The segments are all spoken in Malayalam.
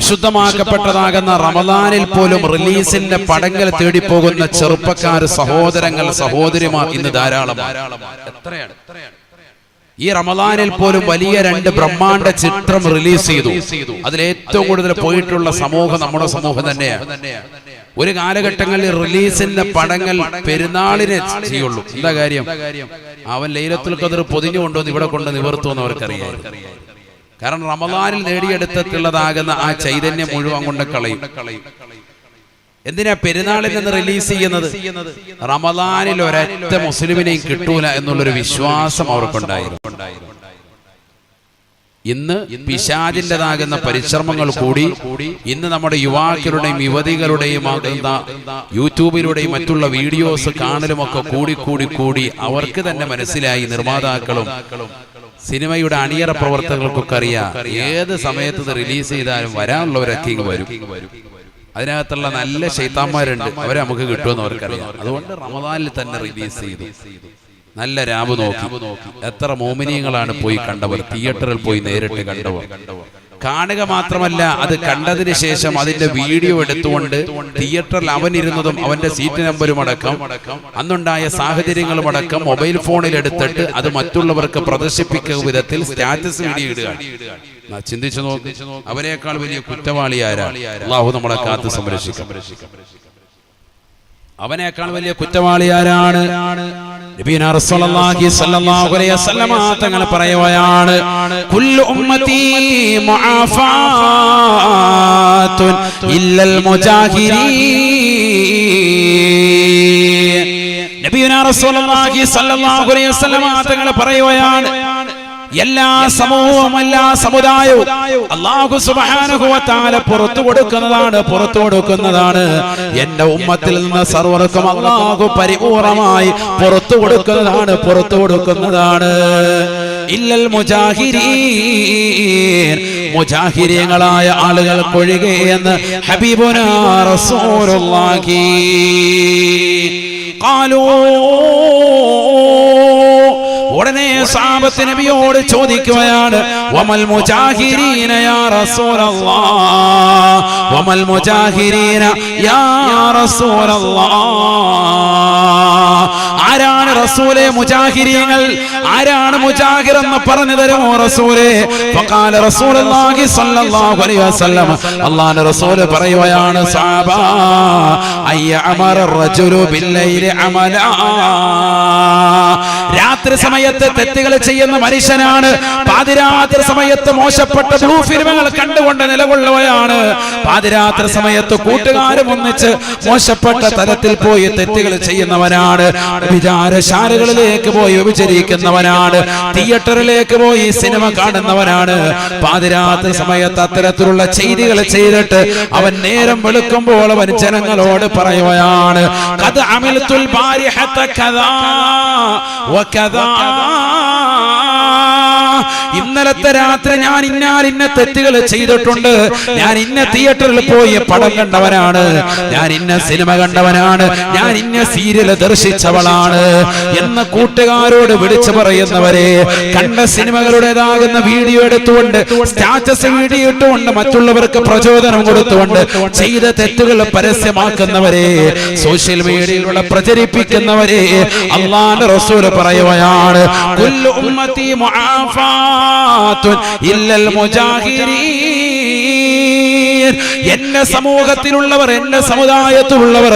വിശുദ്ധമാക്കപ്പെട്ടതാകുന്ന റമദാനിൽ പോലും റിലീസിന്റെ പടങ്ങൾ തേടിപ്പോകുന്ന ചെറുപ്പക്കാർ സഹോദരങ്ങൾ സഹോദരിമാർ ഇന്ന് ധാരാളം എത്രയാണ്? ഈ റമദാനിൽ പോലും വലിയ രണ്ട് ബ്രഹ്മാണ്ട ചിത്രം റിലീസ് ചെയ്തു. അതിൽ ഏറ്റവും കൂടുതൽ പോയിട്ടുള്ള സമൂഹം നമ്മുടെ സമൂഹം തന്നെയാണ് ഒരു കാലഘട്ടങ്ങളിൽ റിലീസിന്റെ പടങ്ങൾ പെരുന്നാളിനെ ചെയ്യുള്ളൂ. എന്താ കാര്യം? അവൻ ലൈലത്തുൽ കതിർ പൊതിഞ്ഞു കൊണ്ടുവന്ന് ഇവിടെ കൊണ്ട് നിവർത്തുമെന്ന് അവർക്കറിയാം കാരണം റമദാനിൽ നേടിയെടുത്തിട്ടുള്ളതാകുന്ന ആ ചൈതന്യം മുഴുവൻ കൊണ്ട് കളയും. എന്തിനാ പെരുന്നാളിൽ നിന്ന് റിലീസ് ചെയ്യുന്നത്? റമദാനിൽ ഒരൊറ്റ മുസ്ലിമിനെയും കിട്ടൂല എന്നുള്ളൊരു വിശ്വാസം അവർക്കുണ്ടായിരുന്നു. ഇന്ന് പിശാജിന്റെതാകുന്ന പരിശ്രമങ്ങൾ കൂടി ഇന്ന് നമ്മുടെ യുവാക്കളുടെയും യുവതികളുടെയും ആകുന്ന യൂട്യൂബിലൂടെയും മറ്റുള്ള വീഡിയോസ് കാണലുമൊക്കെ കൂടി കൂടി കൂടി അവർക്ക് തന്നെ മനസ്സിലായി നിർമ്മാതാക്കളും സിനിമയുടെ അണിയറ പ്രവർത്തകർക്കൊക്കെ അറിയാം. ഏത് സമയത്ത് ഇത് റിലീസ് ചെയ്താലും വരാനുള്ളവരൊക്കെ ഇങ്ങ് വരും. അതിനകത്തുള്ള നല്ല ശൈത്താന്മാരുണ്ട്. അവരെ നമുക്ക് കിട്ടുമെന്ന് അവർക്കറിയാം. അതുകൊണ്ട് റമദാനിൽ തന്നെ റിലീസ് ചെയ്തു. നല്ല രാമു നോക്കി. എത്ര മോമിനിയങ്ങളാണ് പോയി കണ്ടവർ. തിയേറ്ററിൽ പോയി നേരിട്ട് കണ്ടവർ. കാണുക മാത്രമല്ല അത് കണ്ടതിന് ശേഷം അതിന്റെ വീഡിയോ എടുത്തുകൊണ്ട് തിയേറ്ററിൽ അവൻ ഇരുന്നതും അവന്റെ സീറ്റ് നമ്പരും അടക്കം. അന്നുണ്ടായ സാഹചര്യങ്ങളും അടക്കം മൊബൈൽ ഫോണിൽ എടുത്തിട്ട് അത് മറ്റുള്ളവർക്ക് പ്രദർശിപ്പിക്കുന്ന വിധത്തിൽ സ്റ്റാറ്റസ് വീഡിയോ ഇടുക. ചിന്തിച്ചു നോക്ക്. അവനേക്കാൾ വലിയ കുറ്റവാളി ആരാ അള്ളാഹു നമ്മളെ കാത്ത് സംരക്ഷിക്കും. അവനേക്കാൾ വലിയ കുറ്റവാളി തങ്ങൾ പറയുകയാണ് ഇല്ലൽ നബീന റസൂലുള്ളാഹി സ്വല്ലല്ലാഹു അലൈഹി വസല്ലമ തങ്ങൾ പറയുകയാണ് എല്ലാ സമൂഹവും എല്ലാ സമുദായവും അള്ളാഹു സുബാനുഭവത്താല പുറത്തു കൊടുക്കുന്നതാണ് പുറത്തു കൊടുക്കുന്നതാണ്. എന്റെ ഉമ്മത്തിൽ നിന്ന് സർവർക്കും അള്ളാഹു പരിപൂർണമായി പുറത്തു കൊടുക്കുന്നതാണ് പുറത്തു കൊടുക്കുന്നതാണ്. ഇല്ലൽ മുജാഹിരീൻ മുജാഹിര്യങ്ങളായ ആളുകൾക്കൊഴികെ എന്ന് ഹബീബുന റസൂലുള്ളാഹി ഉടനെ സാബത്ത് നബിയോട് ചോദിക്കുകയാണ് വമൽ മുജാഹിരീന യാ റസൂലല്ലാഹ് വമൽ മുജാഹിരീന യാ റസൂലല്ലാഹ് ആരാണ് റസൂലെ മുജാഹിരീങ്ങൾ ആരാണ് മുജാഹിർ എന്ന് പറഞ്ഞു തരുമോ റസൂലെ? ഫഖാല റസൂലുള്ളാഹി സ്വല്ലല്ലാഹു അലൈഹി വസല്ലം. അല്ലാഹുവിന്റെ റസൂൽ പറയുകയാണ് സഹാബ അയ്യ അമറ റജുലു ബില്ലൈലി അമലാ. രാത്രി സമയത്ത് തെറ്റുകൾ ചെയ്യുന്ന മനുഷ്യനാണ്. പാതിരാത്രി സമയത്ത് മോശപ്പെട്ട ബ്ലൂ ഫിലിമുകൾ കണ്ടുകൊണ്ട് നിലകൊള്ളുകയാണ്. പാതിരാത്രി സമയത്ത് കൂട്ടുകാരും ഒന്നിച്ച് മോശപ്പെട്ട തലത്തിൽ പോയി തെറ്റുകൾ ചെയ്യുന്നവനാണ്. വിചാരശാലകളിലേക്ക് പോയി വിചരിക്കുന്നവനാണ് തിയേറ്ററിലേക്ക് പോയി സിനിമ കാണുന്നവനാണ്. പാതിരാത്രി സമയത്ത് അത്തരത്തിലുള്ള ചെയ്തികൾ ചെയ്തിട്ട് അവൻ നേരം വെളുക്കുമ്പോൾ അവൻ ജനങ്ങളോട് പറയുകയാണ്. കഥ അമിൽത്തുൽ ബാരിഹത്ത കഥാ না ഇന്നലത്തെ രാത്രി ഞാൻ ഇന്നാൽ ഇന്ന തെറ്റുകൾ ചെയ്തിട്ടുണ്ട്. ഞാൻ ഇന്ന തിയേറ്ററിൽ പോയി പടം കണ്ടവനാണ്. ഞാൻ ഇന്ന സിനിമ കണ്ടവനാണ്. ഞാൻ ഇന്ന സീരിയൽ ദർശിച്ചവളാണ് എന്ന കൂട്ടുകാരോട് വിളിച്ചു പറയുന്നവരെ കണ്ട സിനിമകളുടേതാകുന്ന വീഡിയോ എടുത്തുകൊണ്ട് സ്റ്റാറ്റസ് വീഡിയോ ഇട്ടുകൊണ്ട് മറ്റുള്ളവർക്ക് പ്രചോദനം കൊടുത്തുകൊണ്ട് ചെയ്ത തെറ്റുകൾ പരസ്യമാക്കുന്നവരെ സോഷ്യൽ മീഡിയയിലൂടെ പ്രചരിപ്പിക്കുന്നവരെ അള്ളാന്റെ റസൂൽ പറയുകയാണ് ഉമ്മത്തി മുആഫാത്തുൻ ഇല്ലൽ മുജാഹിരീൻ. എന്റെ സമൂഹത്തിലുള്ളവർ എന്റെ സമുദായത്തിലുള്ളവർ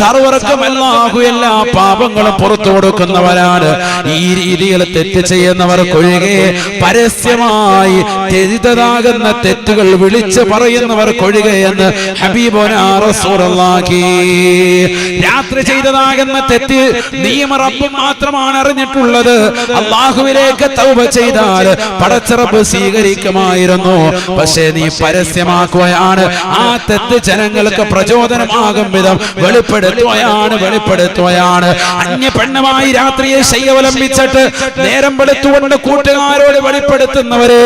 സർവർക്കും അല്ലാഹു എല്ലാ പാപങ്ങളും പുറത്തു കൊടുക്കുന്നവരാണ്. ഈ രീതിയിൽ തെറ്റ് ചെയ്യുന്നവർക്കൊഴികെ പരസ്യമായി തെരിതാകുന്ന തെറ്റുകൾ വിളിച്ചു പറയുന്നവർക്കൊഴികെ എന്ന് ഹബീബുനാ റസൂലുള്ളാഹി. രാത്രി ചെയ്തതാകുന്ന തെറ്റ് നിയമ റബ്ബ് മാത്രമാണ് അറിഞ്ഞിട്ടുള്ളത്. അള്ളാഹുവിലേക്ക് തൗബ ചെയ്താൽ പടച്ചിറപ്പ് സ്വീകരിക്കുമായിരുന്നു. പക്ഷേ നീ പരസ്യമാക്കുകയാണ് ആ തെറ്റ് ജനങ്ങൾക്ക് പ്രചോദനമാകും വിധം വെളിപ്പെടുത്തുകയാണ് വെളിപ്പെടുത്തുകയാണ് അന്യ പെണ്ണുമായി രാത്രിയെ ശയ്യവലംബിച്ചിട്ട് നേരം വെളുത്തുകൊണ്ട് കൂട്ടുകാരോട് വെളിപ്പെടുത്തുന്നവരെ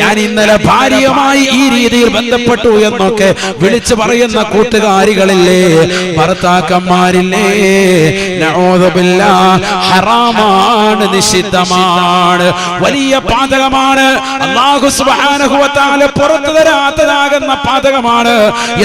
ഞാൻ ഇന്നലെ ഭാര്യയുമായി ഈ രീതിയിൽ ബന്ധപ്പെട്ടു എന്നൊക്കെ വിളിച്ചു പറയുന്ന കൂട്ടുകാരികളില്ലേ? ഭർത്താക്കന്മാരില്ലേ? ഹറാമാണ് നിഷിദ്ധമാണ് വലിയ പാതകമാണ്. അള്ളാഹു തആല പുറത്തു തരാത്തതാകുന്ന പാതകമാണ്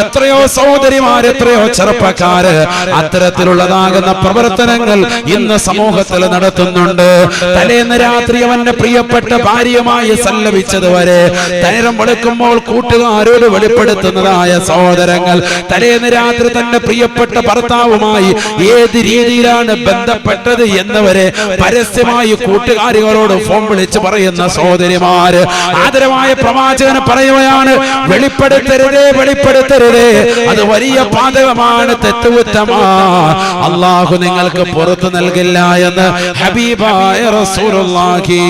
എത്രയോ സഹോദരിമാർ എത്രയോ ചെറുപ്പക്കാര് അത്തരത്തിലുള്ളതാകുന്ന പ്രവർത്തനങ്ങൾ ഇന്ന് സമൂഹത്തിൽ നടത്തുന്നുണ്ട്. തലേന്ന് രാത്രി അവന്റെ പ്രിയപ്പെട്ട ഭാര്യയുമായി സല്ലപിച്ചത് വരെ നേരം വെളുക്കുമ്പോൾ കൂട്ടുകാരോട് വെളിപ്പെടുത്തുന്നതായ സഹോദരങ്ങൾ തലേന്ന് രാത്രി തന്റെ പ്രിയപ്പെട്ട ഭർത്താവുമായി ഏത് രീതിയിലാണ് ബന്ധപ്പെട്ടത് എന്നവരെ പരസ്യമായി കൂട്ടുകാരികളോട് ഫോൺ വിളിച്ച് പറയുന്ന സഹോദരിമാര്. ആദരമായ പ്രവാചകന് പറയുകയാണ് വെളിപ്പെടുത്തരുതേ വെളിപ്പെടുത്തരുതേ. അത് വലിയ പാതകമാണ് തെറ്റുകുറ്റമാ. അള്ളാഹു നിങ്ങൾക്ക് പുറത്തു നൽകില്ല എന്ന് ഹബീബായ റസൂലുള്ളാഹി.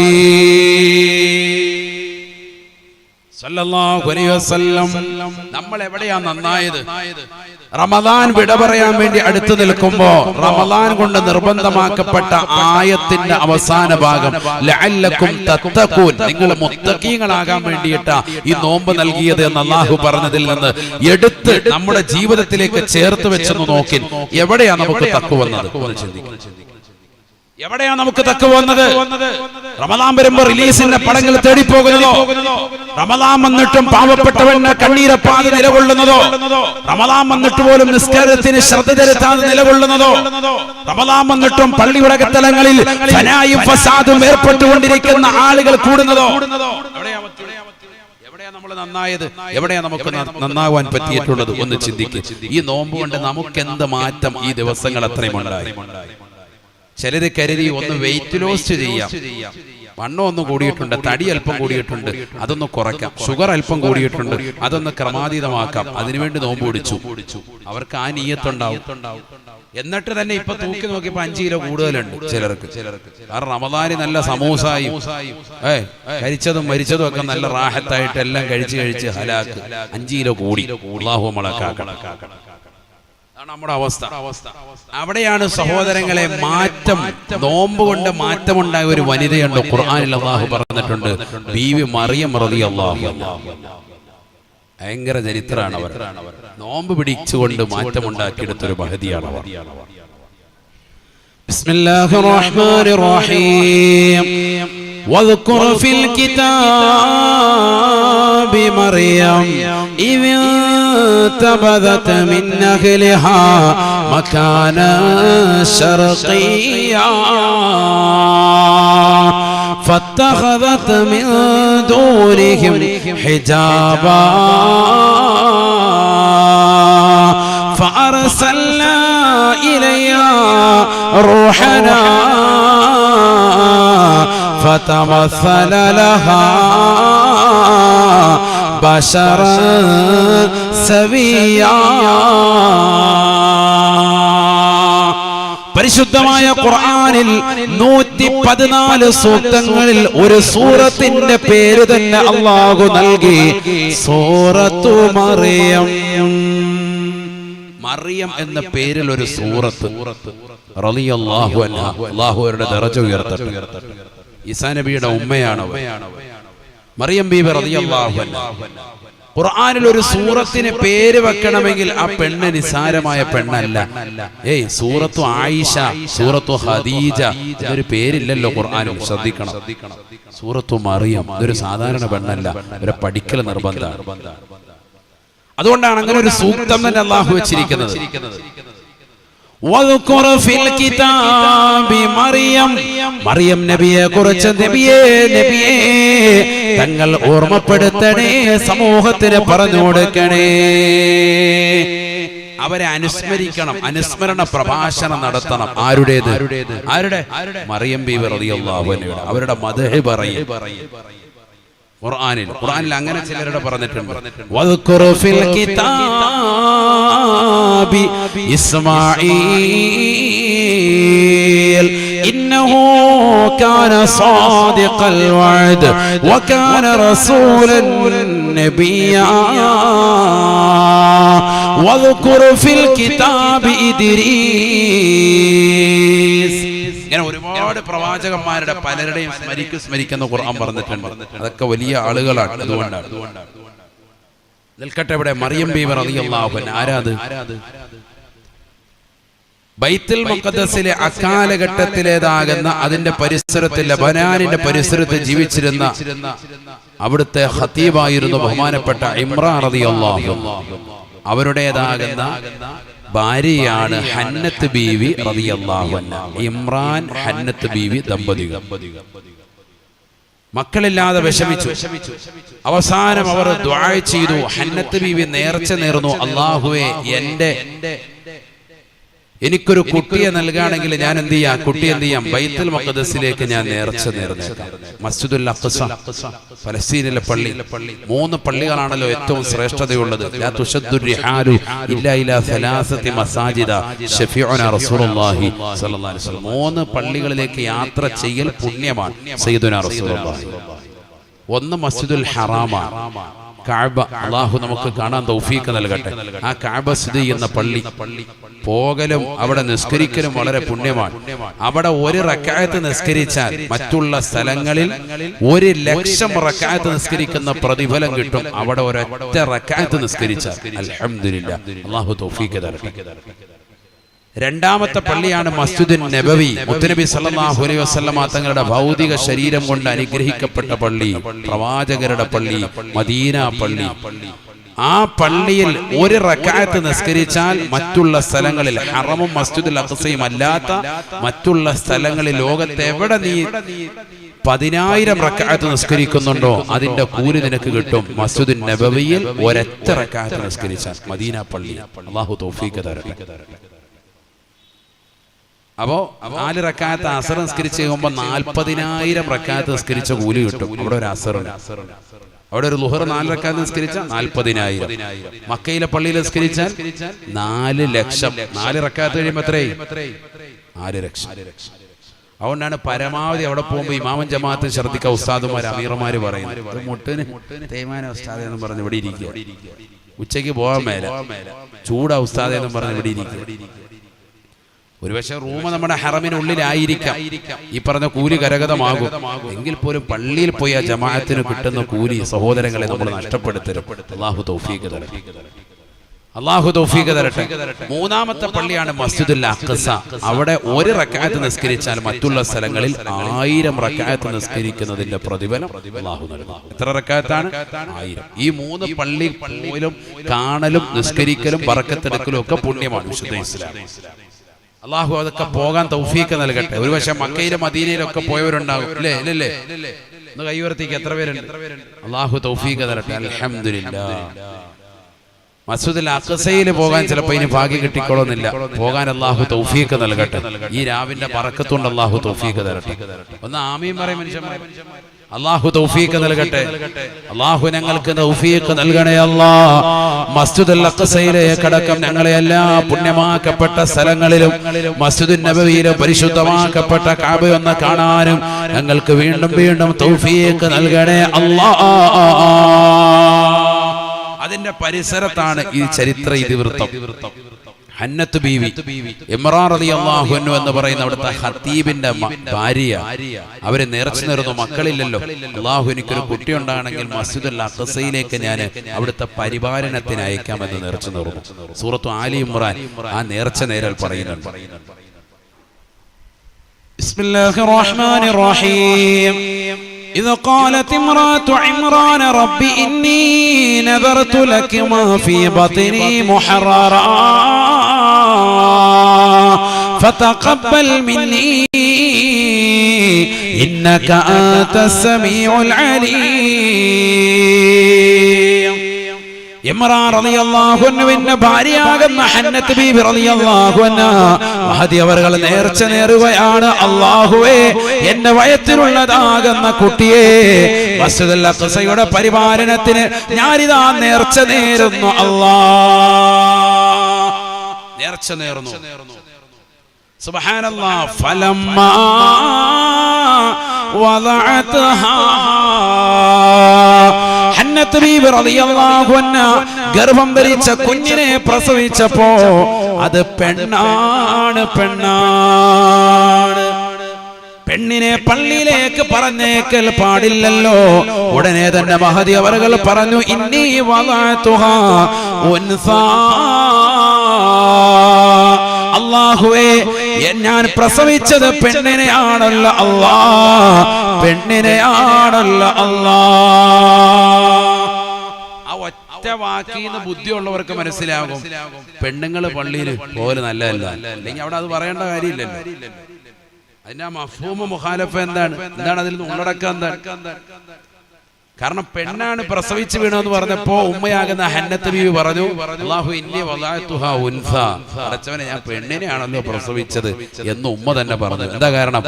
നമ്മൾ എവിടെയാ നന്നായത്? റമദാൻ വിട പറയാൻ വേണ്ടി അടുത്തു നിൽക്കുമ്പോ റമദാൻ കൊണ്ട് നിർബന്ധമാക്കപ്പെട്ട ആയത്തിന്റെ അവസാന ഭാഗം ലഅല്ലക്കും തത്തഖൂൻ. നിങ്ങൾ മുത്തക്കീങ്ങളാകാൻ വേണ്ടിയിട്ടാ ഈ നോമ്പ് നൽകിയത് എന്ന് അള്ളാഹു പറഞ്ഞതിൽ നിന്ന് എടുത്ത് നമ്മുടെ ജീവിതത്തിലേക്ക് ചേർത്ത് വെച്ചെന്ന് നോക്കി എവിടെയാ നമുക്ക് തക്കു വന്നത്? ഒന്ന് ചിന്തിക്കണം എവിടെയാ നമുക്ക് തക്ക് വന്നത്? റമദാൻ വരുമ്പോ റിലീസിന്റെ പടങ്ങൾ തേടി പോകുന്നതോ റമദാൻ വന്നിട്ടും പാവപ്പെട്ടവന് കണ്ണീരപ്പാതി നിലകൊള്ളുന്നതോ? റമദാൻ വന്നിട്ട് പോലും നിസ്കാരത്തിന് ശ്രദ്ധ ചെലുത്താതെ നിലകൊള്ളുന്നതോ? റമദാൻ വന്നിട്ടും പള്ളിയുടെ കത്തലങ്ങളിൽ ഫനായും ഫസാദും ഏർപ്പെട്ടുകൊണ്ടിരിക്കുന്ന ആളുകൾ കൂടുന്നതോ? എവിടെയാ നമ്മൾ എവിടെയാ നമുക്ക് നന്നാവാൻ പറ്റിയിട്ടുള്ളത്? ഒന്ന് ചിന്തിക്കുക ഈ നോമ്പ് കൊണ്ട് നമുക്ക് എന്ത് മാറ്റം ഈ ദിവസങ്ങൾ അത്രയും ഉണ്ടായി? ചിലര് കരുതി ഒന്ന് വെയിറ്റ് ലോസ് ചെയ്യാം. വണ്ണം ഒന്ന് കൂടിയിട്ടുണ്ട് തടി അല്പം കൂടിയിട്ടുണ്ട് അതൊന്ന് കുറയ്ക്കാം. ഷുഗർ അല്പം കൂടിയിട്ടുണ്ട് അതൊന്ന് ക്രമാതീതമാക്കാം. അതിനുവേണ്ടി നോമ്പ് പിടിച്ചു അവർക്ക് ആ നീയത്തുണ്ടാവും. എന്നിട്ട് തന്നെ ഇപ്പൊ തൂക്കി നോക്കിയപ്പോ അഞ്ചു കിലോ കൂടുതലുണ്ട് ചിലർക്ക്. ചിലർക്ക്. കാരണം റമദാനി നല്ല സമൂസായും. ഏ കരിച്ചതും മരിച്ചതും ഒക്കെ നല്ല റാഹത്തായിട്ട് എല്ലാം കഴിച്ച് കഴിച്ച് ഹലാക്ക്. അഞ്ചു കിലോ കൂടി. അള്ളാഹു നമ്മളക്കാക്കണം അതാണ് നമ്മുടെ അവസ്ഥ. അവിടെയാണ് സഹോദരങ്ങളെ മാറ്റം നോമ്പ് കൊണ്ട് മാറ്റമുണ്ടായ ഒരു വനിതയുണ്ട് ഖുർആാനിൽ അള്ളാഹു പറഞ്ഞിട്ടുണ്ട് ബീവി മറിയം റതി അള്ളാഹു ഭയങ്കര ചരിത്രമാണ് അവർ. നോമ്പ് പിടിച്ചുകൊണ്ട് മാറ്റമുണ്ടാക്കിയെടുത്തൊരു മഹതിയാണ് അവർ. ബിസ്മില്ലാഹിർ റഹ്മാനിർ റഹീം വദ്കുർ ഫിൽ കിതാബി മറിയം. ഇവ إذ انتبذت من أهلها مكانا شرقيا. فاتخذت من دونهم حجابا. فأرسلنا إليها روحنا. فتمثل لها بشرا സവിയാ. പരിശുദ്ധമായ ഖുർആനിൽ നൂറ്റി പതിനാല് സൂക്തങ്ങളിൽ ഒരു സൂറത്തിന്റെ പേര് തന്നെ അള്ളാഹു നൽകി. സൂറത്തു മറിയം. മറിയം എന്ന പേരിൽ ഒരു സൂറത്ത്. റളിയല്ലാഹു അൻഹ. അള്ളാഹു അവരുടെ ഉയർത്തട്ടെ. ഈസാ നബിയുടെ ഉമ്മയാണ് മറിയം ബീബർ റളിയല്ലാഹു അൻഹ. ഖുർആനിൽ ഒരു സൂറത്തിന് പേര് വെക്കണമെങ്കിൽ ആ പെണ്ണ് നിസാരമായ പെണ്ണല്ല. ഏയ് സൂറത്തു ആയിഷ സൂറത്തു ഹദീജ ഇതൊരു പേരില്ലല്ലോ ഖുർആനിൽ ശ്രദ്ധിക്കണം. സൂറത്തു മറിയം ഇതൊരു സാധാരണ പെണ്ണല്ല ഒരു പഠിക്കൽ നിർബന്ധമാണ്. അതുകൊണ്ടാണ് അങ്ങനെ ഒരു സൂക്തം തന്നെ അള്ളാഹു വെച്ചിരിക്കുന്നത്. മറിയം. നബിയെ കുറിച്ച് നബിയെ നബിയെ തങ്ങൾ ഓർമ്മപ്പെടുത്തണേ സമൂഹത്തിന് പറഞ്ഞു കൊടുക്കണേ. അവരെ അനുസ്മരിക്കണം അനുസ്മരണ പ്രഭാഷണം നടത്തണം. ആരുടേത്? ആരുടെ? മറിയം ബി റളിയല്ലാഹു അൻഹയുടെ. അവരുടെ മദഹ് പറയും. ഖുർആനിൽ ഖുർആനിൽ അങ്ങനെ ചിലരുടെ പറഞ്ഞിട്ടുണ്ട് വദ്കുർ ഫിൽ കിതാബി ഇസ്മാഈൽ ഇന്നഹു കാന സാദിഖൽ വഅദ് വകാന റസൂലൻ നബിയാ واذكر في الكتاب إدريس ഇങ്ങനെ ഒരുപാട് പ്രവാചകന്മാരുടെ പലരുടെയും സ്മരിക്കും സ്മരിക്കുന്ന ഖുർആൻ പറഞ്ഞിട്ടുണ്ട്. അതൊക്കെ വലിയ ആളുകളാണ്. അതുകൊണ്ടാണ്. നിൽക്കട്ടെ ഇവിടെ മറിയം ബീവർ അൻഹ ആരാത്? ബൈത്തുൽ മുഖദ്ദസിലെ അക്കാലഘട്ടത്തിലേതാകുന്ന അതിന്റെ പരിസരത്തിൽ ലബനാനിന്റെ പരിസരത്ത് ജീവിച്ചിരുന്ന അവിടുത്തെ ഹത്തീബായിരുന്നു ബഹുമാനപ്പെട്ട ഇമ്രാൻ റളിയല്ലാഹു അവരുടേതാകുന്ന ഭാര്യയാണ് ഹന്നത്ത് ബീവി റളിയല്ലാഹു അൻഹ. ഇമ്രാൻ ഹന്നത്ത് ബീവി ദമ്പതികൾ. മക്കളില്ലാതെ വിഷമിച്ചു. അവസാനം അവർ ദ്വാഴ ചെയ്തു. ഹന്നത്ത് ബീവി നേർച്ച നേർന്നു. അള്ളാഹുവെ എന്റെ എനിക്കൊരു കുട്ടിയെ നൽകുകയാണെങ്കിൽ ഞാൻ എന്ത് ചെയ്യാം? കുട്ടി എന്ത് ചെയ്യാം? ബൈത്തുൽ മുഖദസിലേക്ക് ഞാൻ നേർച്ച നേർന്നേക്കാം മസ്ജിദുൽ അഖ്സ. ഫലസ്തീനിലെ പള്ളി. മൂന്ന് പള്ളികളാണല്ലോ ഏറ്റവും ശ്രേഷ്ഠതയുള്ളത്. മൂന്ന് പള്ളികളിലേക്ക് യാത്ര ചെയ്യൽ പുണ്യമാണ്. സയ്യിദുന റസൂലുള്ളാഹി. ഒന്ന് മസ്ജിദുൽ ഹറാമാണ്. കാബ അള്ളാഹു നമുക്ക് കാണാൻ തൗഫീക്ക് നൽകട്ടെ. ആ കാഴ്ബ സ്ഥിതി ചെയ്യുന്ന പള്ളി പോകലും അവിടെ നിസ്കരിക്കലും വളരെ പുണ്യമാണ്. അവിടെ ഒരു റക്കായത്ത് നിസ്കരിച്ചാൽ മറ്റുള്ള സ്ഥലങ്ങളിൽ ഒരു ലക്ഷം റക്കായത്ത് നിസ്കരിക്കുന്ന പ്രതിഫലം കിട്ടും. അവിടെ ഒരൊറ്റ റക്കായത്ത് നിസ്കരിച്ചാൽ. അലഹമില്ല അള്ളാഹു തൗഫീക്ക് തരട്ടെ. രണ്ടാമത്തെ പള്ളിയാണ് മസ്ജിദുൻ നബവി. മുത്തനബി സല്ലല്ലാഹു അലൈഹി വസല്ലമ തങ്ങളുടെ ഭൗതിക ശരീരം കൊണ്ട് അനുഗ്രഹിക്കപ്പെട്ട പള്ളി പ്രവാചകരുടെ പള്ളി മദീന പള്ളി. ആ പള്ളിയിൽ ഒരു റക്കായത്ത് നിസ്കരിച്ചാൽ മറ്റുള്ള സ്ഥലങ്ങളിൽ ഹറമും മസ്ജിദുൽ അഖ്സയും അല്ലാത്ത മറ്റുള്ള സ്ഥലങ്ങളിൽ ലോകത്ത് എവിടെ നീ പതിനായിരം റക്കായത്ത് നിസ്കരിക്കുന്നുണ്ടോ? അതിന്റെ കൂലി നിനക്ക് കിട്ടും. മസ്ജിദുൻ നബവിയിൽ ഒരൊറ്റ റക്കായത്ത് നിസ്കരിച്ചാൽ മദീന പള്ളി. അള്ളാഹു തൗഫീഖ് തരട്ടെ. അപ്പോ നാല് റക്കാത്ത് അസർ നിസ്കരിച്ച് കഴിയുമ്പോ നാൽപ്പതിനായിരം റക്കാത്ത് നിസ്കരിച്ച കൂലി കിട്ടും. അവിടെ ഒരു അസറുണ്ട്. അവിടെ ഒരു ലുഹർ നാല് റക്കാത്ത് നിസ്കരിച്ച നാൽപ്പതിനായിരം മക്കയിലെ പള്ളിയിൽ നിസ്കരിച്ചാൽ നാല് ലക്ഷം. നാല് റക്കാത്ത് കഴിയുമ്പോ എത്രയായി? നാല് ലക്ഷം. അതുകൊണ്ടാണ് പരമാവധി അവിടെ പോകുമ്പോൾ ഇമാമൻ ജമാഅത്ത് ശ്രദ്ധിക്ക ഉസ്താദുമാർ അമീർമാർ പറയുന്നത് പറഞ്ഞു മുട്ടിന് തേയ്മാന ഉസ്താദ് എന്ന് പറഞ്ഞ് ഇവിടെ ഇരിക്കുക. ഉച്ചയ്ക്ക് പോകാൻ മേല. ചൂടാ ഉസ്താദ് എന്ന് പറഞ്ഞ് ഇവിടെ ഇരിക്കുക. ഒരുപക്ഷെ റൂം നമ്മുടെ ഹറമിനുള്ളിലായിരിക്കാം ഈ പറഞ്ഞ കൂലി കരഗതമാകും എങ്കിൽ പോലും പള്ളിയിൽ പോയി ആ ജമാഅത്തിന് കിട്ടുന്ന കൂലി സഹോദരങ്ങളെ നമ്മൾ നഷ്ടപ്പെടുത്തരും അള്ളാഹു തൗഫീഖ് തരട്ടെ. അള്ളാഹു തൗഫീഖ് തരട്ടെ. മൂന്നാമത്തെ പള്ളിയാണ് മസ്ജിദുൽ അഖ്സ. അവിടെ ഒരു റക്കായത്ത് നിസ്കരിച്ചാൽ മറ്റുള്ള സ്ഥലങ്ങളിൽ ആയിരം റക്കായത്ത് നിസ്കരിക്കുന്നതിന്റെ പ്രതിഫലം അള്ളാഹു നൽകും എത്ര റക്കായത്താണ് ആയിരം. ഈ മൂന്ന് പള്ളി പോലും കാണലും നിസ്കരിക്കലും പറക്കത്തെടുക്കലും ഒക്കെ പുണ്യമാണ് വിശുദ്ധ ഇസ്ലാം. അള്ളാഹു അതൊക്കെ പോകാൻ തൗഫീക്ക് നൽകട്ടെ. ഒരു പക്ഷെ മക്കയിലും മദീനയിലൊക്കെ പോയവരുണ്ടാകും. അല്ലേ ഇല്ലല്ലേ ഒന്ന് കൈവർത്തിക്ക് എത്ര പേരുണ്ട്? അള്ളാഹു തൗഫീക്ക് തരട്ടെ. അൽഹംദുലില്ലാ. മസൂദിൽ അഖസയിൽ പോകാൻ ചിലപ്പോൾ ഇനി ഭാഗ്യം കിട്ടിക്കൊള്ളുന്നില്ല പോകാൻ അള്ളാഹു തൗഫീക്ക് നൽകട്ടെ. ഈ രാവിന്റെ പറക്കത്തുകൊണ്ട് അള്ളാഹു തൗഫീക്ക് തരട്ടെ. ഒന്ന് ആമീൻ പറയും മനുഷ്യന്മാർ അള്ളാഹു തൗഫീഖ് നൽകട്ടെ. അള്ളാഹു ഞങ്ങൾക്ക് തൗഫീഖ് നൽകണേ അല്ലാ. മസ്ജിദുൽ അഖസയിലേക്ക് അടക്കം ഞങ്ങളെ എല്ലാ പുണ്യമാക്കപ്പെട്ട സ്ഥലങ്ങളിലും മസ്ജിദുൽ നബവിയിലും പരിശുദ്ധമാക്കപ്പെട്ട കാബ ഒന്ന് കാണാനും ഞങ്ങൾക്ക് വീണ്ടും വീണ്ടും തൗഫീഖ് നൽകണേ അല്ലാ. അതിന്റെ പരിസരത്താണ് ഈ ചരിത്ര ഇതിവൃത്തം. ഹന്നത്ത് ബീവി. ഇമ്രാൻ അലി അള്ളാഹുനു എന്ന് പറയുന്ന അവിടുത്തെ ഹത്തീബിന്റെ ഭാര്യ. അവരെ നിറച്ചു നിർന്നു മക്കളില്ലല്ലോ. അള്ളാഹു എനിക്കൊരു കുട്ടി ഉണ്ടാണെങ്കിൽ മസ്ജിദുൽ അഖസയിലേക്ക് ഞാൻ അവിടുത്തെ പരിപാലനത്തിന് അയക്കാമെന്ന് നിറച്ചു നിർന്നു. സൂറത്തു ആലി ഇമ്രാൻ ആ നേർച്ച നേരൽ പറയുന്നുണ്ട്. ബിസ്മില്ലാഹിർ റഹ്മാനിർ റഹീം. إذ قالت امرأة عمران رب إني نذرت لك ما في بطني محررا. فتقبل مني. إنك أنت السميع العليم. ഭാര്യയാകുന്ന ഹന്നത്ത് ബീബി മഹദി അവർകൾ നേർച്ച നേറുകയാണ് അള്ളാഹുവേ എന്റെ വയത്തിലുള്ളതാകുന്ന കുട്ടിയെ വസ്തുതല്ല കുസയുടെ പരിപാലനത്തിന് ഞാനിതാ നേർച്ച നേരുന്നു. അള്ളാ നേർച്ച നേർന്നു സുബഹാനല്ലാ. ഫലമ്മാ ഗർഭം ധരിച്ച കുഞ്ഞിനെ പ്രസവിച്ചപ്പോ അത് പെണ്ണാണ് പെണ്ണാണ്. പെണ്ണിനെ പള്ളിയിലേക്ക് പറഞ്ഞേക്കൽ പാടില്ലല്ലോ. ഉടനെ തന്നെ മഹതി അവറുകൾ പറഞ്ഞു ഇന്നി വളർത്തുക ഞാൻ പ്രസവിച്ചത്? പെണ്ണിനെയാണല്ല അല്ലാ പെണ്ണിനെയാണല്ല അല്ലാ ആ ഒറ്റ വാക്കിന്ന് ബുദ്ധിയുള്ളവർക്ക് മനസ്സിലാകും. പെണ്ണുങ്ങൾ പള്ളിയിൽ പോലെ നല്ലതല്ല. അല്ലെങ്കിൽ അവിടെ അത് പറയേണ്ട കാര്യമില്ലല്ലോ. അതിന്റെ ആ മഫൂമ മുഖാലഫ എന്താണ്? എന്താണ് അതിൽ നിന്ന് ഉള്ളടക്കം എന്താണ്? കാരണം പെണ്ണാണ് പ്രസവിച്ചു വീണെന്ന് പറഞ്ഞപ്പോ ഉമ്മയാകുന്ന ഹന്നത്ത് ബീവി പറഞ്ഞു അള്ളാഹു അടച്ചവനെ ഞാൻ പെണ്ണിനെയാണല്ലോ പ്രസവിച്ചത് എന്ന് ഉമ്മ തന്നെ പറഞ്ഞു. എന്താ കാരണം?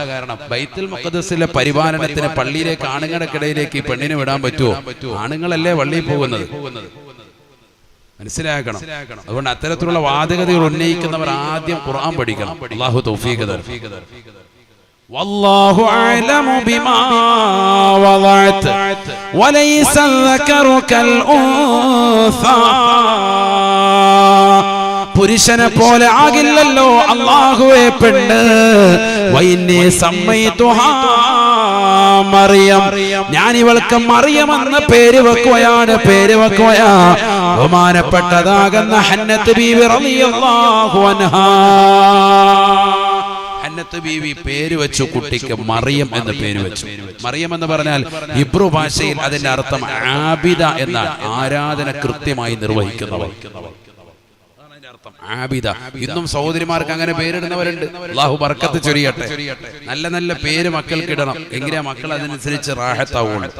ബൈത്തുൽ മുക്കദസിലെ പരിപാലനത്തിന് പള്ളിയിലേക്ക് ആണുങ്ങൾക്കിടയിലേക്ക് ഈ പെണ്ണിനെ വിടാൻ പറ്റുമോ? ആണുങ്ങളല്ലേ പള്ളിയിൽ പോകുന്നത്? മനസ്സിലാക്കണം. അതുകൊണ്ട് അത്തരത്തിലുള്ള വാദഗതികൾ ഉന്നയിക്കുന്നവർ ആദ്യം ഖുർആൻ പഠിക്കണം. അള്ളാഹു തൗഫീഖ് തരും. والله أعلم بما وضعت وليس الذكر كالأنثى പുരുഷനെ പോലെ ആകില്ലല്ലോ അള്ളാഹുവെ പെണ്ണ് വൈന്നി സമ്മയിത്തുഹാ മറിയം ഞാൻ ഇവൾക്ക് മറിയമെന്ന് പേര് വെക്കുകയാണ് പേര് വെക്കുകയാ ബഹുമാനപ്പെട്ടതാകുന്ന ഹന്നത്ത് ബീവി റളിയല്ലാഹു അൻഹാ ഹന്നത്ത് ബീവി പേര് വെച്ചു കുട്ടിക്ക് മറിയം എന്ന് പേര് വെച്ചു. മറിയം എന്ന് പറഞ്ഞാൽ ഇബ്രു ഭാഷയിൽ അതിന്റെ അർത്ഥം ആബിദ എന്നാണ്. ആരാധന കൃത്യമായി നിർവഹിക്കുന്നവർ ആബിദ. ഇന്നും സഹോദരിമാർക്ക് അങ്ങനെ പേരിടുന്നവരുണ്ട്. അള്ളാഹു ബർക്കത്ത് ചൊരിയട്ടെ. നല്ല നല്ല പേര് മക്കൾക്ക് ഇടണം. എങ്കിലേ മക്കൾ അതിനനുസരിച്ച് റാഹത്താവുള്ളൂ.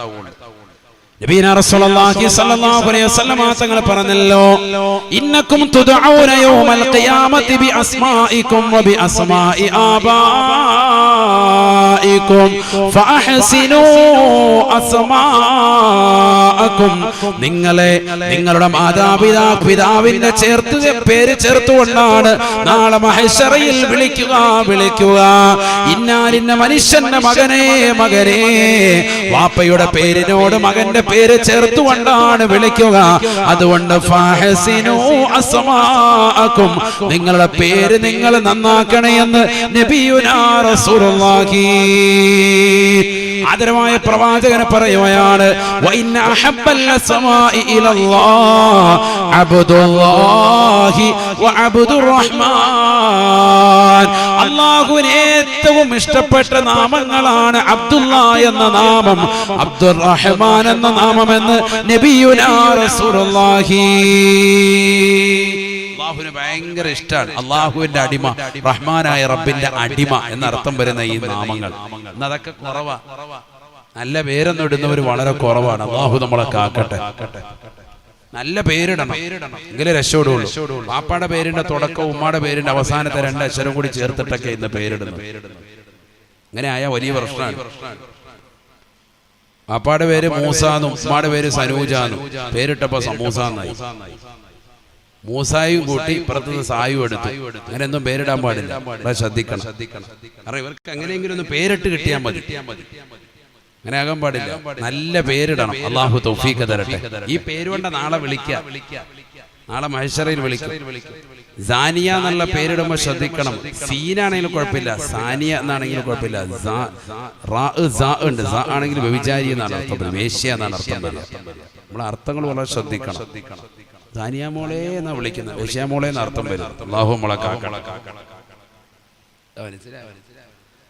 തങ്ങൾ പറഞ്ഞല്ലോ ഇന്നക്കും നിങ്ങളെ നിങ്ങളുടെ മാതാപിതാ പിതാവിന്റെ ചേർത്ത് പേര് ചേർത്തുകൊണ്ടാണ് നാളെ മഹേശ്വറയിൽ വിളിക്കുക വിളിക്കുക. ഇന്നാലിന്ന മനുഷ്യന്റെ മകനെ മകനെ. വാപ്പയുടെ പേരിനോട് മകന്റെ പേര് ചേർത്തുകൊണ്ടാണ് വിളിക്കുക. അതുകൊണ്ട് നിങ്ങളുടെ പേര് നിങ്ങൾ നന്നാക്കണേ എന്ന് നബിയുനാ റസൂലുള്ളാഹി. ആദരമായ പ്രവാചകനെ പറയുകയാണ് അല്ലാഹുവിന് ഏറ്റവും ഇഷ്ടപ്പെട്ട നാമങ്ങളാണ് അബ്ദുള്ള എന്ന നാമം അബ്ദുർ റഹ്മാൻ എന്ന നാമം എന്ന് നബിയുനാ റസൂലുള്ളാഹി. അള്ളാഹുവിന് ഭയങ്കര ഇഷ്ടമാണ്. അള്ളാഹുവിന്റെ അടിമ റഹ്മാനായ റബ്ബിന്റെ അടിമ എന്നർത്ഥം വരുന്ന ഈ നാമങ്ങൾ. അതൊക്കെ കുറവാ. നല്ല പേരൊന്നും ഇടുന്നവർ വളരെ കുറവാണ്. അള്ളാഹു നമ്മളെ കാക്കട്ടെ. നല്ല പേരിടണം. എങ്കിലേ രക്ഷോടുള്ളൂ പാപ്പാടെ പേരിന്റെ തുടക്കം ഉമ്മാടെ പേരിന്റെ അവസാനത്തെ രണ്ട് അക്ഷരം കൂടി ചേർത്തിട്ടൊക്കെ ഇന്ന് പേരിടുന്നു. അങ്ങനെ ആയ വലിയ പ്രശ്നമാണ്. പാപ്പാടെ പേര് മൂസാന്നും ഉമ്മാടെ പേര് സനൂജാന്നും. പേരിട്ടപ്പോ സമൂസാന്നായി. മൂസായും കൂട്ടി ഇപ്പുറത്തുനിന്ന് സായും എടുത്തു. അങ്ങനെ ഒന്നും പേരിടാൻ പാടില്ല. ശ്രദ്ധിക്കണം. കാരണം ഇവർക്ക് എങ്ങനെയെങ്കിലും ഒന്ന് പേരിട്ട് കിട്ടിയാൽ മതി. അങ്ങനെ ആകാൻ പാടില്ല. നല്ല പേരിടണം. അള്ളാഹു തൗഫീഖ് തരട്ടെ. ഈ പേര് കൊണ്ട് നാളെ വിളിക്കുക നാളെ മഹേശ്വരയിൽ വിളിക്കും. സാനിയ എന്നുള്ള പേരിടുമ്പോൾ ശ്രദ്ധിക്കണം. സീനാണെങ്കിലും കുഴപ്പമില്ല. സാനിയ എന്നാണെങ്കിലും കുഴപ്പമില്ല. ഉണ്ട്. ആണെങ്കിൽ വ്യഭിചാരി എന്നാണ് അർത്ഥം. വേശ്യ എന്നാണ് അർത്ഥം നമ്മൾ അർത്ഥങ്ങൾ വളരെ ശ്രദ്ധിക്കണം. സാനിയ മോളെ എന്നാ വിളിക്കുന്നത് വേശ്യ മോളെ എന്ന് അർത്ഥം വരും അള്ളാഹു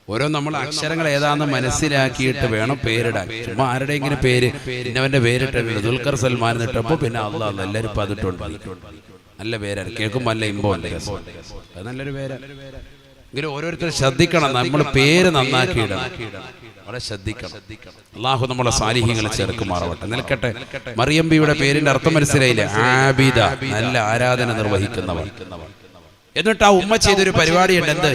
ഓരോ നമ്മൾ അക്ഷരങ്ങൾ ഏതാണെന്ന് മനസ്സിലാക്കിയിട്ട് വേണം പേരിടാൻ. ചുമ്മാ ആരുടെയെങ്കിലും പേര്? ഇന്നവന്റെ പേരിട്ടിട്ടുണ്ട് ദുൽഖർ സൽമാൻ എന്നിട്ടപ്പോ പിന്നെ അള്ളാഹ് എല്ലാവരും പതിട്ടുണ്ട്. നല്ല പേരാണ്. കേൾക്കുമ്പോൾ നല്ല ഇമ്പോ അല്ലേ നല്ലൊരു പേരാണ് എങ്കിലും ഓരോരുത്തർ ശ്രദ്ധിക്കണം നമ്മൾ പേര് നന്നാക്കി ഇടണം. വളരെ ശ്രദ്ധിക്കണം. അള്ളാഹു നമ്മളെ സാലിഹ്യങ്ങൾ ചേർക്കുമാറാവട്ടെ. നിൽക്കട്ടെ. മറിയമ്പിയുടെ പേരിന്റെ അർത്ഥം മനസ്സിലായില്ലേ? ആബിദ. നല്ല ആരാധന നിർവഹിക്കുന്നവർ എന്നിട്ട് ആ ഉമ്മ ചെയ്തൊരു പരിപാടി ഉണ്ടെന്ത്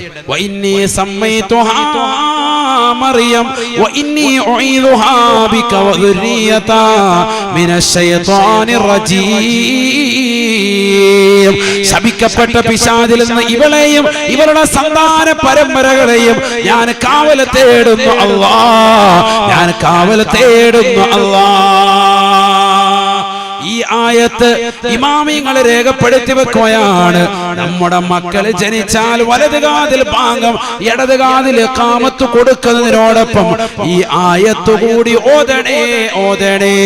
ശപിക്കപ്പെട്ട പിശാദിൽ നിന്ന് ഇവളെയും ഇവരുടെ സന്താന പരമ്പരകളെയും ഞാൻ കാവൽ തേടുന്നു അള്ളാ. ഞാൻ കാവൽ തേടുന്നു അള്ളാ. ആയത്ത് ഇമാമിങ്ങൾ രേഖപ്പെടുത്തി വെക്കുകയാണ്. നമ്മുടെ മക്കൾ ജനിച്ചാൽ വലത് കാതിൽ പാങ്കം ഇടത് കാതിൽ കാമത്ത് കൊടുക്കുന്നതിനോടൊപ്പം ഈ ആയത്ത് കൂടി ഓതണേ ഓതണേ.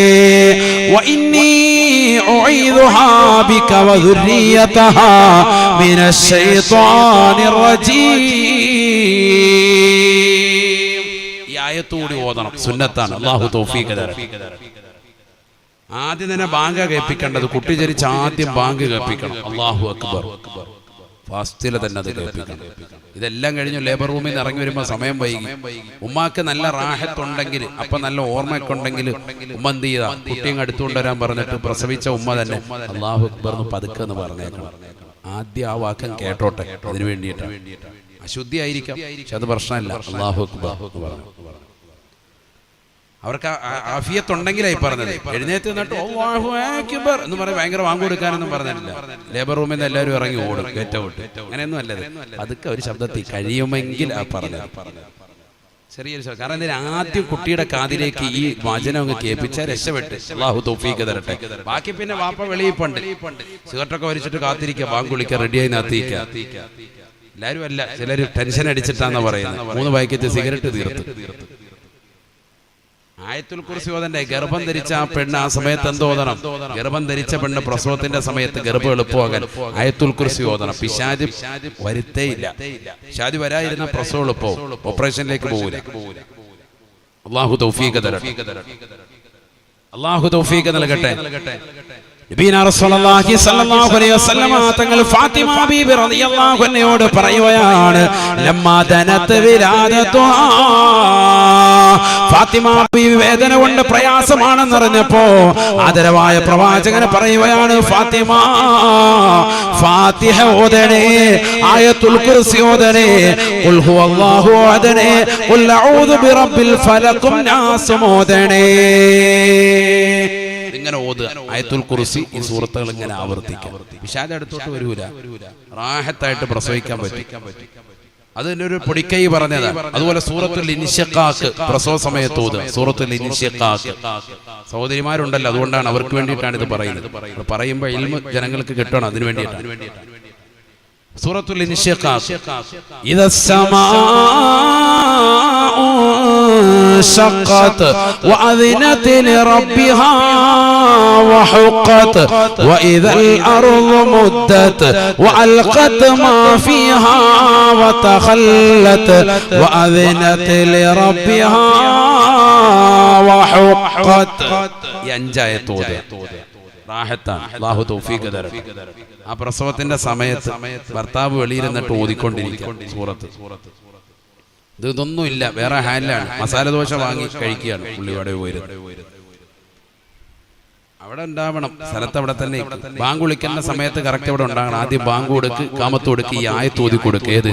മിനശ്ശൈത്വാനിർ റജീം. ഈ ഓതണം. സുന്നത്താണ്. അള്ളാഹു തൗഫീഖ് ആദ്യം തന്നെ ബാങ്ക് കേൾപ്പിക്കേണ്ടത് കുട്ടി ജനിച്ച് ആദ്യം ബാങ്ക് കേൾപ്പിക്കണം. അള്ളാഹു അക്ബർ. ഫാസ്റ്റിലെ തന്നെ അത് കേൾപ്പിക്കണം. ഇതെല്ലാം കഴിഞ്ഞു ലേബർ റൂമിൽ നിന്ന് ഇറങ്ങി വരുമ്പോൾ സമയം വൈകി. ഉമ്മാക്ക് നല്ല റാഹത്തുണ്ടെങ്കിൽ അപ്പൊ നല്ല ഓർമ്മയൊക്കെ ഉണ്ടെങ്കിൽ ഉമ്മ എന്ത് ചെയ്താ? കുട്ടിയും അടുത്തുകൊണ്ട് വരാൻ പറഞ്ഞിട്ട് പ്രസവിച്ച ഉമ്മ തന്നെ അള്ളാഹു അക്ബർ എന്ന് പതുക്കെ എന്ന് പറഞ്ഞേക്കണം. ആദ്യം ആ വാക്കം കേട്ടോട്ടെ. അതിനു വേണ്ടിയിട്ടാണ്. അശുദ്ധി ആയിരിക്കാം പക്ഷെ അത് പ്രശ്നമല്ല. അള്ളാഹു അക്ബർ എന്ന് പറഞ്ഞു. അവർക്ക് ആഫിയത്തുണ്ടെങ്കിലായി പറഞ്ഞത്. എഴുന്നേറ്റ് നിന്നിട്ട് അക്ബർ എന്ന് പറയാൻ ഭയങ്കര വാങ്ങു കൊടുക്കാനൊന്നും പറഞ്ഞിട്ടില്ല. ലേബർ റൂമിൽ നിന്ന് എല്ലാവരും ഇറങ്ങി ഓടും ഗെറ്റ് ഔട്ട് അങ്ങനെയൊന്നും അല്ലത്. അതൊക്കെ ഒരു ശബ്ദത്തിൽ കഴിയുമെങ്കിൽ ആ പറഞ്ഞത്. ചെറിയൊരു ശബ്ദം. കാരണം എന്തിനാ? ആദ്യം കുട്ടിയുടെ കാതിലേക്ക് ഈ വചനം അങ്ങ് കേൾപ്പിച്ചാൽ രക്ഷപ്പെട്ട്. അള്ളാഹു തൗഫീഖ് തരട്ടെ. ബാക്കി പിന്നെ വാപ്പ വെളിയിൽ പണ്ട് സിഗരറ്റൊക്കെ വലിച്ചിട്ട് കാത്തിരിക്കുക ബാങ്ക് വിളിക്കുക റെഡിയായി നാത്തിക്കുക എല്ലാവരും അല്ല ചിലര് ടെൻഷൻ അടിച്ചിട്ടാന്ന് പറയുന്നത്. മൂന്ന് പാക്കറ്റ് സിഗരറ്റ് തീർത്ത്. ആയത്തുൽ കുറിച്ച് ഗർഭം ധരിച്ച ആ പെണ്ണ് ആ സമയത്ത് എന്തോതണം ഗർഭം ധരിച്ച പെണ്ണ് പ്രസവത്തിന്റെ സമയത്ത് ഗർഭം എളുപ്പമാകാൻ. ആയത്തുൽ കുറിച്ച് ഓതണം. പിശാജ് വരുത്തേയില്ല പിശാജ് വരായിരുന്ന പ്രസവം എളുപ്പവും ഓപ്പറേഷനിലേക്ക് പോകൂല അള്ളാഹു തൗഫീഖ് തരട്ടെ. അള്ളാഹു തൗഫീഖ് നൽകട്ടെ. തങ്ങൾ ഫാത്തിമ ബീബി പറയുകയാണ് ഫാത്തിമ ബീബി വേദന കൊണ്ട് പ്രയാസമാണെന്ന് അറിഞ്ഞപ്പോ ആദരവായ പ്രവാചകന് പറയുകയാണ് ഫാത്തിമ ഫാത്തിഹ ഓതണേ ആയത്തുൽ കുർസി ഓതണേ ഖുൽ ഹുവല്ലാഹു ഓതണേ ഖുൽ ബിറബ്ബിൽ ഫലഖും നാസും ഓതണേ. ഇങ്ങനെ ഓതുക ആയത്തുൽ കുറിസി ഈ സൂറത്തുകൾ ഇങ്ങനെ ആവർത്തിക്കുക പിശാജ് അടുത്തോട്ട് വരൂല. റാഹത്തായിട്ട് പ്രസവിക്കാൻ പറ്റും. അതിന്റെ ഒരു പൊടിക്കൈ പറഞ്ഞതാണ്. അതുപോലെ സൂറത്തുൽ ഇൻഷക്കാക്ക് പ്രസവ സമയത്ത് ഓതുക. സൂറത്തുൽ ഇൻഷക്കാക്ക് സഹോദരിമാരുണ്ടല്ലോ അതുകൊണ്ടാണ് അവർക്ക് വേണ്ടിയിട്ടാണ് ഇത് പറയുന്നത്. പറയുമ്പോൾ ഇൽമ ജനങ്ങൾക്ക് കിട്ടണം അതിനു വേണ്ടിയിട്ടാണ്. سورة الانشقاق إذا السماء انشقت وأذنت لربها وحقت وإذا الأرض مدت وألقت ما فيها وتخلت وأذنت لربها وحقت. ينجاية طوده. ആ പ്രസവത്തിന്റെ സമയത്ത് ഭർത്താവ് വെളിയിരുന്നിട്ട് ഓതിക്കൊണ്ടിരിക്കും സൂറത്ത്. ഇത് ഇതൊന്നും ഇല്ല വേറെ ഹാൻഡിലാണ്. മസാല ദോശ വാങ്ങി കഴിക്കുകയാണ് പുള്ളിയോടെ പോയിരുന്നത്. അവിടെ ഉണ്ടാവണം. സ്ഥലത്ത് അവിടെ തന്നെ ബാങ്ക് വിളിക്കുന്ന സമയത്ത് കറക്റ്റ് അവിടെ ഉണ്ടാകണം? ആദ്യം ബാങ്ക് കൊടുക്ക് കാമത്ത് കൊടുക്ക് ഈ ആയത്ത് ഓതി കൊടുക്ക് ഏത്?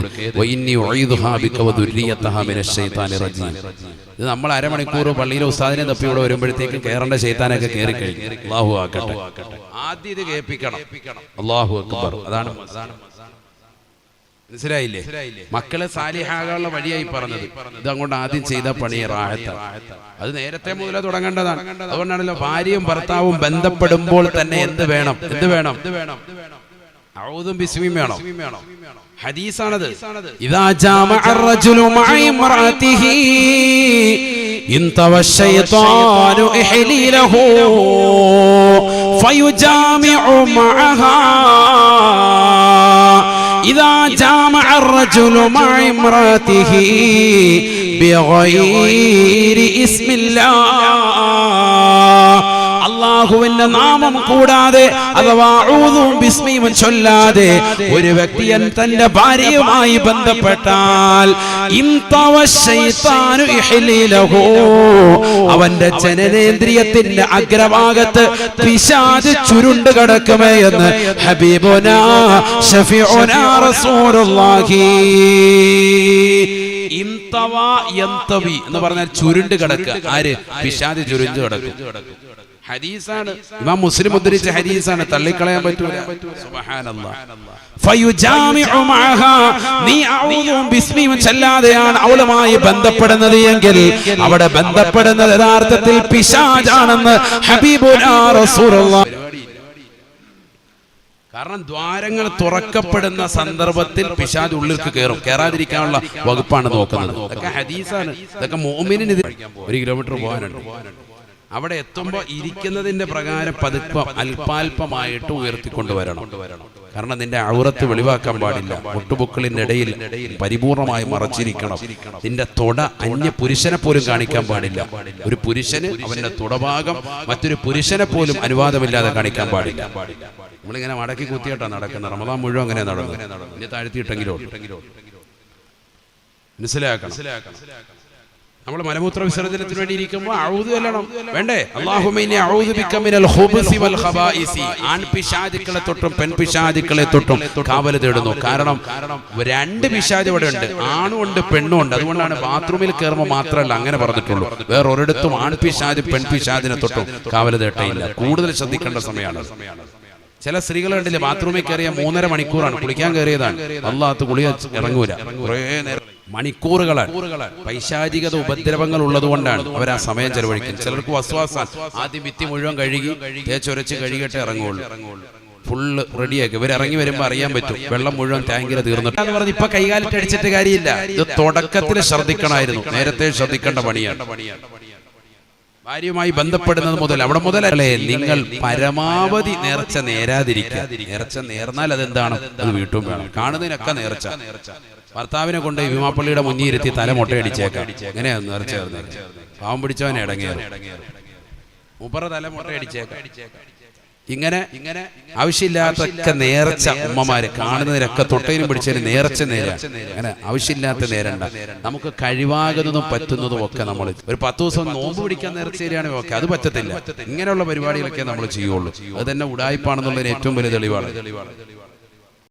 ഇത് നമ്മൾ അരമണിക്കൂർ പള്ളിയിലെ ഉസ്താദിനെ തപ്പി ഇവിടെ വരുമ്പോഴത്തേക്ക് കയറേണ്ട ശൈത്താനൊക്കെ കയറി കഴിഞ്ഞു. അള്ളാഹു ആക്കട്ടെ. ആദ്യം ഇത് കേൾപ്പിക്കണം. അള്ളാഹു അക്ബർ. അതാണ് അതാണ് മനസ്സിലായില്ലേ മക്കളെ സാലിഹാകാനുള്ള വഴിയായി പറഞ്ഞത് ഇത് അങ്ങോട്ട് ആദ്യം ചെയ്ത പണി റാഹത്ത അത് നേരത്തെ മുതലേ തുടങ്ങേണ്ടതാണ് അതുകൊണ്ടാണല്ലോ ഭാര്യയും ഭർത്താവും ബന്ധപ്പെടുമ്പോൾ തന്നെ എന്ത് വേണം എന്ത് വേണം ഔദും ബിസ്മിയും വേണം ഹദീസാണത് إذا جامع الرجل مع امرأته انطوى الشيطان إحليله فيجامع معها إذا جامع الرجل مع امرأته بغير اسم الله അള്ളാഹുവിന്റെ നാമം കൂടാതെ അഥവാ ബിസ്മിയും ചൊല്ലാതെ ഒരു വ്യക്തിയൻ തന്റെ ഭാര്യയുമായി ബന്ധപ്പെട്ടാൽ. അവന്റെ ജനനേന്ദ്രിയത്തിന്റെ അഗ്രഭാഗത്ത് പിശാജ് ചുരുണ്ട് കിടക്കുമേ എന്ന് ഹബീബുന എന്ന് പറഞ്ഞാൽ ചുരുണ്ട് കിടക്കുക. ആര്? പിശാജ് ചുരുണ്ട് കിടക്കും. ഹദീസാണ്. ഇമാം മുസ്ലിം ഉദ്ധരിച്ച ഹദീസാണ്. തള്ളിക്കളയാൻ പറ്റൂല. സുബ്ഹാനല്ലാഹ് ഫയുജാമിഉ മഅഹാ. നീ ബിസ്മിയും ചൊല്ലാതെയാണ് അവളുമായി ബന്ധപ്പെടുന്നത് എങ്കിൽ അവിടെ ബന്ധപ്പെടുന്നത് യഥാർത്ഥത്തിൽ റസൂലുള്ളാഹി കാരണം ദ്വാരങ്ങൾ തുറക്കപ്പെടുന്ന സന്ദർഭത്തിൽ പിശാജ് ഉള്ളിലേക്ക് കയറും. കയറാതിരിക്കാനുള്ള വകുപ്പാണ് നോക്കുന്നത്. ഇതൊക്കെ ഹദീസാണ്. ഇതൊക്കെ മോമിനിന് ഒരു കിലോമീറ്റർ പോകാനുണ്ട്. അവിടെ എത്തുമ്പോൾ ഇരിക്കുന്നതിന്റെ പ്രകാരം പതുക്കം അല്പാൽപമായിട്ട് ഉയർത്തിക്കൊണ്ടുവരണം കാരണം നിന്റെ ഔറത്ത് വെളിവാക്കാൻ പാടില്ല. മുട്ടുപൊക്കളിന്റെ ഇടയിൽ പരിപൂർണമായി മറച്ചിരിക്കണം. നിന്റെ തൊട അന്യ പുരുഷനെ പോലും കാണിക്കാൻ പാടില്ല. ഒരു പുരുഷന് അവന്റെ തുടഭാഗം മറ്റൊരു പുരുഷനെ പോലും അനുവാദമില്ലാതെ കാണിക്കാൻ പാടില്ല. നമ്മളിങ്ങനെ മടക്കി കുത്തിയിട്ടാണ് നടക്കുന്നത്. റമദാൻ മുഴുവൻ അങ്ങനെ നടന്നു ഇനി താഴ്ത്തിയിട്ടെങ്കിലോ മനസ്സിലാക്കണം. നമ്മൾ മലമൂത്ര വിസർജനത്തിന് വേണ്ടി ഇരിക്കുമ്പോൾ അഴുതു ചെല്ലണം. വേണ്ടേ? അല്ലാഹുമ്മ അഊദു ബിക മിനൽ ഖുബുസി വൽ ഖബായിസി. ആൺ പിശാചുക്കളെ തൊട്ടും പെൺ പിശാചുക്കളെ തൊട്ടും കാവൽ തേടുന്നു. കാരണം രണ്ട് പിശാദി ഇവിടെ ഉണ്ട്. ആണും ഉണ്ട് പെണ്ണും ഉണ്ട്. അതുകൊണ്ടാണ് ബാത്റൂമിൽ കയറുമ്പോൾ മാത്രമല്ല അങ്ങനെ പറഞ്ഞിട്ടുള്ളൂ. വേറെ ഒരിടത്തും ആൺ പെൺപിശാദിനെ പെൺ പിശാദിനെ തൊട്ടും കാവൽ തേട്ടയില്ല കൂടുതൽ ശ്രദ്ധിക്കേണ്ട സമയമാണ്. ചില സ്ത്രീകൾ കണ്ടില്ലേ ബാത്റൂമിൽ കയറിയ മൂന്നര മണിക്കൂറാണ്. കുളിക്കാൻ കയറിയതാണ്. അള്ളാഹത്ത് കുളിയ ഇറങ്ങൂല. കുറേ നേരം മണിക്കൂറുകളാണ്. പൈശാചികത ഉപദ്രവങ്ങൾ ഉള്ളതുകൊണ്ടാണ് അവർ ആ സമയം ചെലവഴിക്കുന്നത്. ചിലർക്ക് വസ്വാസാൻ ആദ്യം ഭിത്തി മുഴുവൻ കഴുകി തേച്ചൊരച്ച് കഴുകിയിട്ട് ഇറങ്ങുള്ളൂ ഫുള്ള് റെഡിയാക്കി ഇവർ ഇറങ്ങി വരുമ്പോൾ അറിയാൻ പറ്റും. വെള്ളം മുഴുവൻ ടാങ്കിൽ തീർന്നിട്ട്. എന്ന് പറഞ്ഞ് ഇപ്പൊ കൈകാലിട്ട് അടിച്ചിട്ട് കാര്യമില്ല. ഇത് തുടക്കത്തിൽ ശ്രദ്ധിക്കണമായിരുന്നു. നേരത്തെ ശ്രദ്ധിക്കേണ്ട പണിയാണ്. ഭാര്യയുമായി ബന്ധപ്പെടുന്നത് മുതൽ അവിടെ മുതലല്ലേ നിങ്ങൾ പരമാവധി നേർച്ച നേരാതിരിക്കുക. നേർച്ച നേർന്നാൽ അതെന്താണ്? അത് വീട്ടും വേണം. കാണുന്നതിനൊക്കെ നേർച്ച. നേർച്ച. ഭർത്താവിനെ കൊണ്ട് ഭീമാപ്പള്ളിയുടെ മുന്നിൽ ഇരുത്തി തല മുട്ടയടിച്ചേക്കാം. എങ്ങനെയാ നിറച്ചേർന്ന് പാവം പിടിച്ചവനെ ഇടങ്ങിയത് മുപ്പറ തല മുട്ടയടിച്ചേക്കാം. ഇങ്ങനെ ഇങ്ങനെ ആവശ്യമില്ലാത്തൊക്കെ നേർച്ച ഉമ്മമാര് കാണുന്നതിനൊക്കെ തൊട്ടയിലും പിടിച്ചതിന് നേർച്ച നേര. അങ്ങനെ ആവശ്യമില്ലാത്ത നേരണ്ട. നമുക്ക് കഴിവാകുന്നതും പറ്റുന്നതും ഒക്കെ നമ്മൾ ഒരു പത്ത് ദിവസം നോമ്പ് പിടിക്കാൻ നേർച്ചയിലാണെങ്കിൽ ഓക്കെ അത് പറ്റത്തില്ല. ഇങ്ങനെയുള്ള പരിപാടികളൊക്കെ നമ്മൾ ചെയ്യുള്ളൂ. അത് തന്നെ ഉടായ്പാണെന്നുള്ളതിന് ഏറ്റവും വലിയ തെളിവാണ്.